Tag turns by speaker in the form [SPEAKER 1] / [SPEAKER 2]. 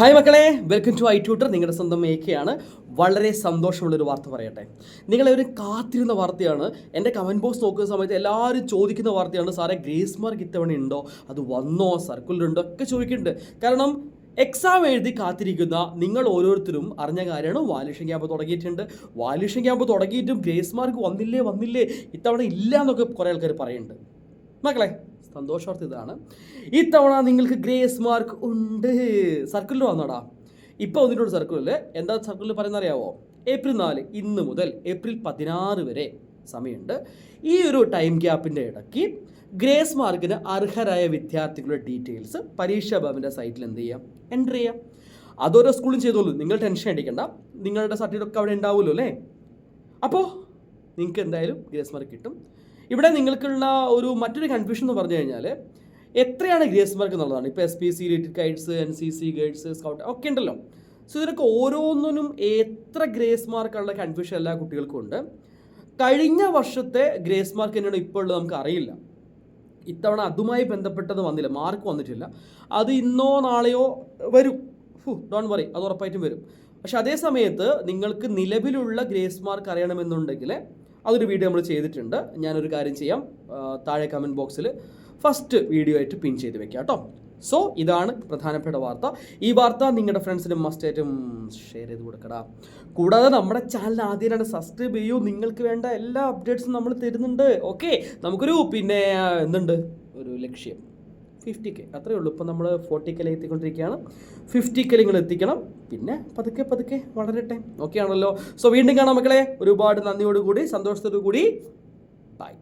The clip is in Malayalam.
[SPEAKER 1] ഹായ് മക്കളെ വെൽക്കം ടു ഐ ട്യൂട്ടർ നിങ്ങളുടെ സ്വന്തം മേക്കയാണ് വളരെ സന്തോഷമുള്ളൊരു വാർത്ത പറയട്ടെ. നിങ്ങളെവരും കാത്തിരുന്ന വാർത്തയാണ്. എന്റെ കമന്റ് ബോക്സ് നോക്കുന്ന സമയത്ത് എല്ലാവരും ചോദിക്കുന്ന വാർത്തയാണ്. സാറേ ഗ്രേസ് മാർക്ക് ഇത്തവണ ഉണ്ടോ? അത് വന്നോ? സർക്കിളിലുണ്ടോ ഒക്കെ ചോദിക്കുന്നുണ്ട്. കാരണം എക്സാം എഴുതി കാത്തിരിക്കുന്ന നിങ്ങൾ ഓരോരുത്തരും അറിഞ്ഞ കാര്യമാണ്. വാല്യൂഷൻ ക്യാമ്പ് തുടങ്ങിയിട്ടുണ്ട്. വാല്യൂഷൻ ക്യാമ്പ് തുടങ്ങിയിട്ടും ഗ്രേസ് മാർക്ക് വന്നില്ലേ വന്നില്ലേ ഇത്തവണ ഇല്ല എന്നൊക്കെ കുറേ ആൾക്കാർ പറയുന്നുണ്ട്. മക്കളെ സന്തോഷവാർത്ത ഇതാണ് ഇത്തവണ നിങ്ങൾക്ക് ഗ്രേസ് മാർക്ക് ഉണ്ട്. സർക്കിളിൽ വന്നോടാ. ഇപ്പോൾ വന്നിട്ടുണ്ട് സർക്കിളിൽ എന്താ സർക്കിളിൽ പറയുന്ന അറിയാവോ? ഏപ്രിൽ നാല് ഇന്ന് മുതൽ ഏപ്രിൽ പതിനാറ് വരെ സമയമുണ്ട്. ഈ ഒരു ടൈം ഗ്യാപ്പിന്റെ ഇടയ്ക്ക് ഗ്രേസ് മാർക്കിന് അർഹരായ വിദ്യാർത്ഥികളുടെ ഡീറ്റെയിൽസ് പരീക്ഷാ ഭവന്റെ സൈറ്റിൽ എന്ത് ചെയ്യാം? എന്റർ ചെയ്യാം. അതോരോ സ്കൂളും ചെയ്തോളൂ. നിങ്ങൾ ടെൻഷൻ അടിക്കണ്ട. നിങ്ങളുടെ സർട്ടിഫിക്കറ്റ് ഒക്കെ അവിടെ ഉണ്ടാവുമല്ലോ അല്ലേ? അപ്പോൾ നിങ്ങൾക്ക് എന്തായാലും ഗ്രേസ് മാർക്ക് കിട്ടും. ഇവിടെ നിങ്ങൾക്കുള്ള ഒരു മറ്റൊരു കൺഫ്യൂഷൻ എന്ന് പറഞ്ഞു കഴിഞ്ഞാൽ എത്രയാണ് ഗ്രേസ് മാർക്ക് എന്നുള്ളതാണ്. ഇപ്പോൾ S P C rated guides N C C guides scout ഒക്കെ ഉണ്ടല്ലോ. സോ ഇതിനൊക്കെ ഓരോന്നിനും എത്ര ഗ്രേസ് മാർക്കുള്ള കൺഫ്യൂഷൻ എല്ലാ കുട്ടികൾക്കും ഉണ്ട്. കഴിഞ്ഞ വർഷത്തെ ഗ്രേസ് മാർക്ക് തന്നെയാണ് ഇപ്പോൾ ഉള്ളത് നമുക്ക് അറിയില്ല. ഇത്തവണ അതുമായി ബന്ധപ്പെട്ടത് വന്നില്ല. മാർക്ക് വന്നിട്ടില്ല. അത് ഇന്നോ നാളെയോ വരും. ഫു ഡോൺ വറി അത് ഉറപ്പായിട്ടും വരും. പക്ഷെ അതേ സമയത്ത് നിങ്ങൾക്ക് നിലവിലുള്ള ഗ്രേസ് മാർക്ക് അറിയണമെന്നുണ്ടെങ്കിൽ അതൊരു വീഡിയോ നമ്മൾ ചെയ്തിട്ടുണ്ട്. ഞാനൊരു കാര്യം ചെയ്യാം. താഴെ കമന്റ് ബോക്സിൽ ഫസ്റ്റ് വീഡിയോ ആയിട്ട് പിൻ ചെയ്ത് വെക്കാം കേട്ടോ. സോ ഇതാണ് പ്രധാനപ്പെട്ട വാർത്ത. ഈ വാർത്ത നിങ്ങളുടെ ഫ്രണ്ട്സിന് മസ്റ്റായിട്ടും ഷെയർ ചെയ്ത് കൊടുക്കടാ. കൂടാതെ നമ്മുടെ ചാനൽ ആദ്യമായിട്ട് സബ്സ്ക്രൈബ് ചെയ്യൂ. നിങ്ങൾക്ക് വേണ്ട എല്ലാ അപ്ഡേറ്റ്സും നമ്മൾ തരുന്നുണ്ട്. ഓക്കെ നമുക്കൊരു പിന്നെ എന്തുണ്ട്? ഒരു ലക്ഷ്യം. ഫിഫ്റ്റി കെ അത്രയേ ഉള്ളൂ. ഇപ്പം നമ്മൾ ഫോർട്ടി കെയിൽ എത്തിക്കൊണ്ടിരിക്കുകയാണ്. ഫിഫ്റ്റി കെയിൽ നിങ്ങൾ എത്തിക്കണം. പിന്നെ പതുക്കെ പതുക്കെ വളരട്ടെ. ഓക്കെ ആണല്ലോ. സോ വീണ്ടും കാണാം മക്കളെ. ഒരുപാട് നന്ദിയോടുകൂടി സന്തോഷത്തോടു കൂടി ബൈ